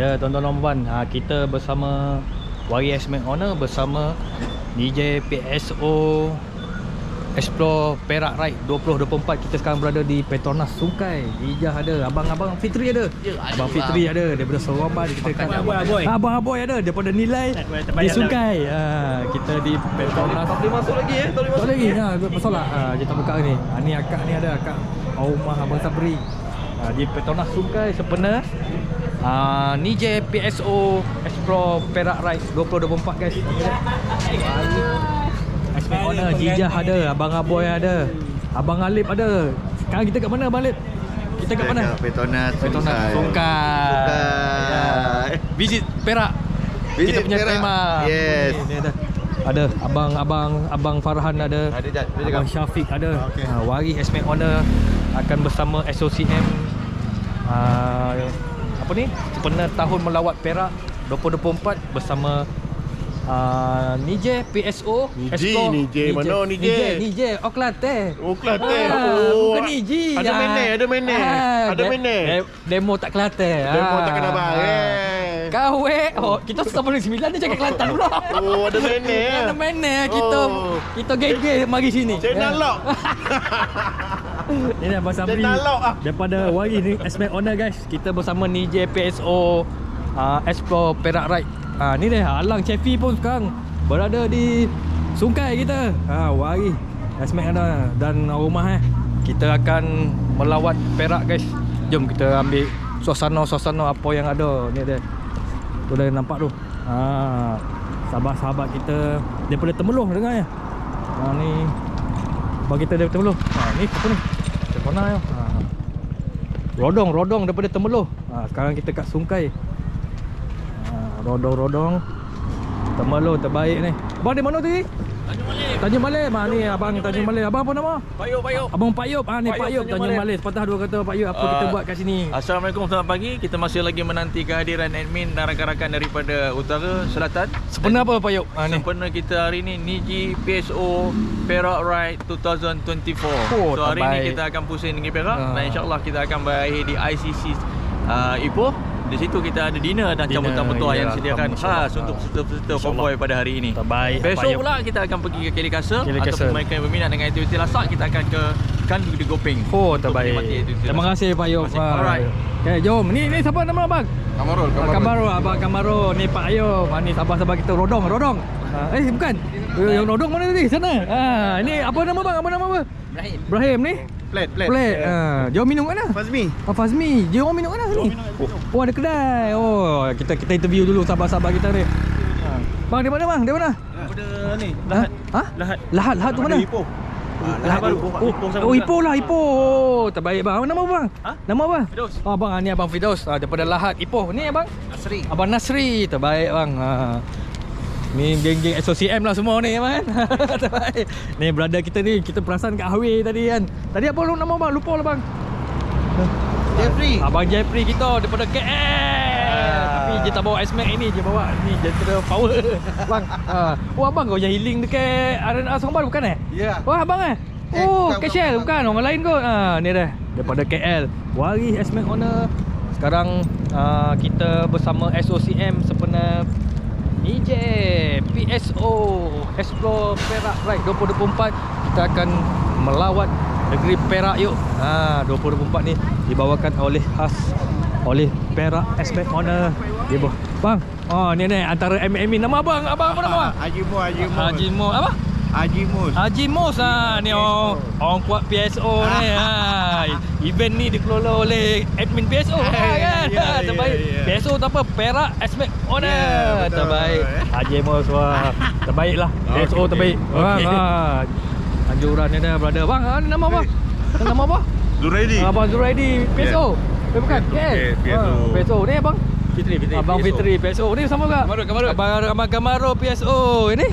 Ya, tuan-tuan dan puan, ha, kita bersama YS Mac Honor bersama DJ PSO Explore Perak Ride 2024 kita sekarang berada di Petronas Sungkai. Ijah ada, abang-abang Fitri ada. Ya, ada abang bang. Fitri ada daripada Sarawak kita kan. Abang Aboy. Abang Aboy ada daripada nilai di Sungkai. Ha, kita di Petronas. Tak boleh masuk lagi eh Tak boleh Tak masuk lagi ha, pasal lah. Ha, kita buka ni. Ha, ni akak ni ada akak Aumah Abang Sabri. Ha, di Petronas Sungkai sepenuh. Ha, ni je PSO Explore Perak Ride 2024 guys. Asmi Honor, Jijah ada, Abang Aboy ada, Abang Alip ada. Sekarang kita kat mana Abang Alip? Kita kat mana? Petronas Petronas Sungkai. Sungkai. Ya. Visit Perak. Visit kita punya Perak. tema. Yes. Ni, ni ada. Ada abang abang abang Farhan ada. Ada Jad Dia Abang Syafiq ada. Okey. Ha, Wari Esmek Honor akan bersama SOCM uh, apa ni? Pernah tahun melawat Perak 2024 bersama uh, Nije PSO Niji, Explore- Nije. Mana Nije? Nije, Nije Oh Kelantan Oh Kelantan Ah, oh. Bukan Niji Ada Ah. Ada mana Ah, Ada de- de- Demo tak Kelantan Demo Ah. tak kena Ah. Kau weh Oh kita sama dengan sembilan Dia cakap Kelantan pula Oh ada mana Mana mana kita Oh. Kita geng-geng mari sini Channel lock Ini Abang Sabri Channel lock ah. Daripada Wari ni Esmek Honor guys Kita bersama ni JPSO uh, Explore Perak Ride. Uh, Ni dia Alang Chefi pun sekarang Berada di Sungkai kita. Ha, Wari Esmek Honor Dan rumah eh. Kita akan melawat Perak guys. Jom kita ambil Suasana-suasana apa yang ada. Ni dia. Tu dah nampak tu. Ha, Sahabat-sahabat kita Daripada Temeloh dengar ya. Ha, Ni Bagi kita daripada Temeloh ha, Ni apa ni Terkona ya. Ha. Rodong, rodong daripada Temeloh. Ha, Sekarang kita kat Sungkai. Ha, Rodong-rodong Temeloh terbaik ni. Abang di mana tadi? Tanjung Malay. Tanjung Malay Mak ni abang Tanjung Malay Abang apa nama? Payuk, payuk. Abang Pak Yop ha, ni Yop Tanjung Malay. Malay Sepatah dua kata Pak Yop Apa Ah, kita buat kat sini? Assalamualaikum selamat pagi. Kita masih lagi menanti kehadiran admin dan rakan-rakan daripada utara selatan. Sebenarnya apa Pak Yop? Ha, ni. Sempena kita hari ni Niji PSO Perak Ride 2024. Oh, so hari ni kita akan pusing negeri Perak Ah. dan insya-Allah kita akan berakhir di ICC uh, Ipoh. Di situ kita ada dinner dan Dinner, cabutan bertuah yang ya, Alhamdulillah. khas untuk Ah. peserta-peserta InsyaAllah. konvoi pada hari ini. Terbaik Pak Besok Yop. pula kita akan pergi ke Kili Castle ataupun mereka yang berminat dengan aktiviti lasak kita akan ke Kandu di Gopeng. Oh terbaik Terima kasih Pak Yop Terima kasih. Alright. Okay jom Ni ni siapa nama abang? Kamarul Ah, Kamaro, Abang Kamaro Ni Pak Ayub ah, Ni sahabat-sahabat kita Rodong, Rodong ah, Eh bukan Eh, Yang Rodong mana tadi? Sana ah, Ni apa nama bang? Apa nama apa? Ibrahim Ibrahim ni? Plat Plat Plate ah, Jom minum kat mana? Fazmi Ah, Fazmi Dia orang minum kat mana sini? Oh ada kedai Oh kita kita interview dulu sahabat-sahabat kita ni ah. Bang di mana bang? Di mana? Ada ni Ha? ha? Lahat Lahat, Lahat tu mana? Ipoh Lahat baru. Oh, Ipoh sama oh juga. Ipoh lah Ipoh oh, Terbaik bang Nama apa bang? Ha? Nama apa? Fidaus. Oh bang ni abang Fidaus ah, Daripada Lahat Ipoh Ni abang? Asri Abang Nasri Terbaik bang ha. Ni geng-geng SOCM lah semua ni kan Terbaik Ni brother kita ni Kita perasan kat highway tadi kan Tadi apa lu nama bang? Lupa lah bang Jeffrey Abang Jeffrey kita daripada KL Ah. Tapi dia tak bawa S-Max ni Dia bawa ni Gentle Power Bang ha. Oh abang kau yang healing dekat Arena Songbar bukan eh? Ya Wah abang eh? Eh, Oh, bukan, Cashel bukan, bukan, orang lain kot. Ha, ni dah daripada KL. Wari S-Max Honor. Sekarang uh, kita bersama SOCM sempena PSO Explore Perak Ride 2024 kita akan melawat negeri Perak yuk. Ha 2024 ni dibawakan oleh khas oleh Perak Honor. Dia bo- Bang, oh ni ni antara admin nama abang, abang apa nama? abang? Haji Mus Haji Mus Haji Mo apa? Haji Mus Haji Mos ha ni orang orang kuat PSO ni ha. Event ni dikelola oleh admin PSO ha, kan. Ya, ya, terbaik. ya. PSO tak apa Perak Aspect Honor. Ya, betul. terbaik. Haji Mos wah. terbaik lah. Okey, PSO terbaik. okey. Bang Okey. ha. Anjuran ni dah brother. Bang ha, nama apa? nama apa? Zuraidi Abang Zuraidi PSO. Eh bukan KL. Okey, PSO. Ha, PSO ni abang Fitri, Fitri. Abang PSO. Fitri PSO ni sama tak? Kamarut, Kamarut. Abang Abang Gamaro PSO ini.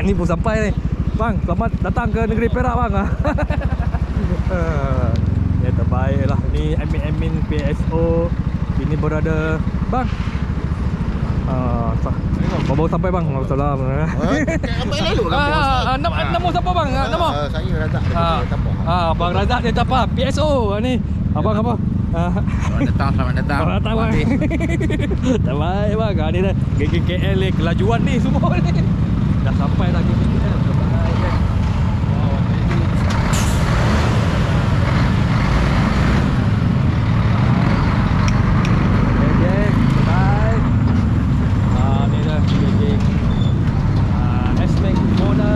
ni pun sampai ni. Bang, selamat datang ke negeri Perak bang. ya terbaik lah. Ni admin-admin PSO. Ini berada bang. Ah, uh, baru sampai bang. Waalaikumsalam. Apa yang lalu lah Ah, ah, nama nama siapa bang? Ah, Nama. Saya Razak Ah, ah, Abang Razak dia tak apa. PSO ni. Abang apa? Ah, Selamat datang, selamat datang. Selamat datang bang Tak baik bang ha, Ni dah Geng-geng KL ni Kelajuan ni semua ni Dah sampai dah geng-geng KL Tak baik kan Wow Geng-geng Baik Ah, Ni dah geng-geng Ah, S-Max Mona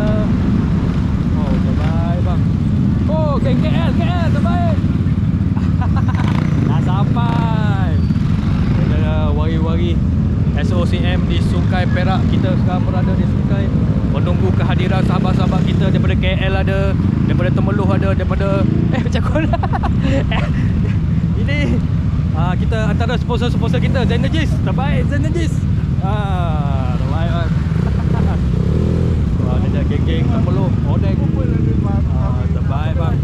Oh terbaik bang Oh geng KL KL terbaik Dah sampai Dah wari-wari SOCM di Sungai Perak Kita di Sungai Menunggu kehadiran sahabat-sahabat kita Daripada KL ada Daripada Temeloh ada Daripada Eh macam mana? Ini ah, Kita antara sponsor-sponsor kita Zenegis Terbaik ah, Terbaik kan Wah, Ni dah geng-geng Temeloh Odeng ah, Terbaik bang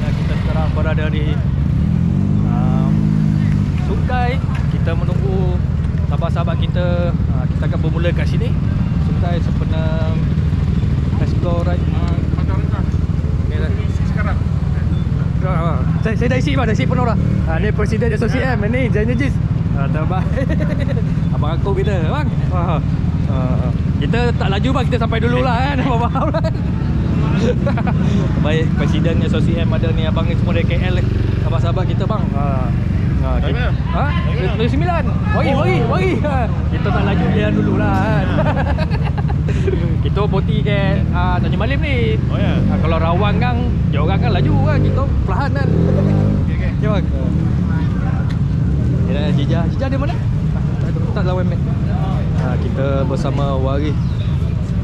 Dan kita sekarang berada di um, Sungai Kita menunggu sahabat-sahabat kita uh, Kita akan bermula kat sini. Sungai sepenang Explore right? Uh, saya, saya dah isi bang, dah isi penuh dah. Ha, Ni Presiden SOCM, ni Zainajis ha, Terbaik Abang aku kita bang? Ha, ha, Kita tak laju bang, kita sampai dulu lah kan Abang faham kan Baik, Presiden SOCM ada ni Abang ni semua dari KL Sahabat-sahabat kita bang. Ha. Ha, Dari kita, mana? ha? Dari sembilan Wari, wari, wari ha. Kita tak laju dia dulu lah kan Kita poti ke ha, Tanjung Malim ni Oh ya. ha, Kalau rawang kan Dia orang kan laju kan Kita perlahan kan Okey okey. Ya bang Ni dah Jija Jija di mana? Ah, Tak, tak lawan mat ha, Kita bersama Wari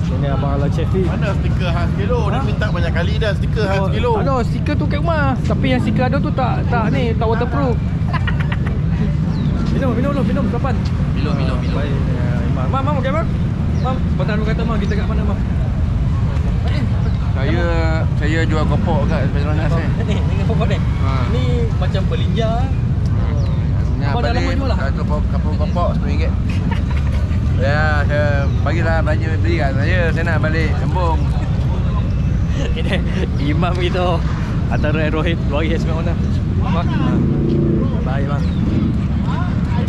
Ini Abang Alan Chefi Mana stiker khas kilo? Dia Ha? minta banyak kali dah stiker khas kilo. Tak ada stiker tu kat rumah Tapi yang stiker ada tu tak Tak ni Tak waterproof Minum minum dulu Minum kapan? Minum, minum, minum. Baik ya, Imam Mam mam okey mam Mam dulu kata mam Kita kat mana mam Saya saya jual kopok kat Petronas ni. Ni Ni apa ni? Ha. Ni macam belinja Ni Apa dah lama jual lah? Satu kapur kopok RM10. Ya, saya bagilah belanja beli kat saya. Saya nak balik kampung. Ini imam kita antara Rohit Hasmi mana? Mak. Baik bang.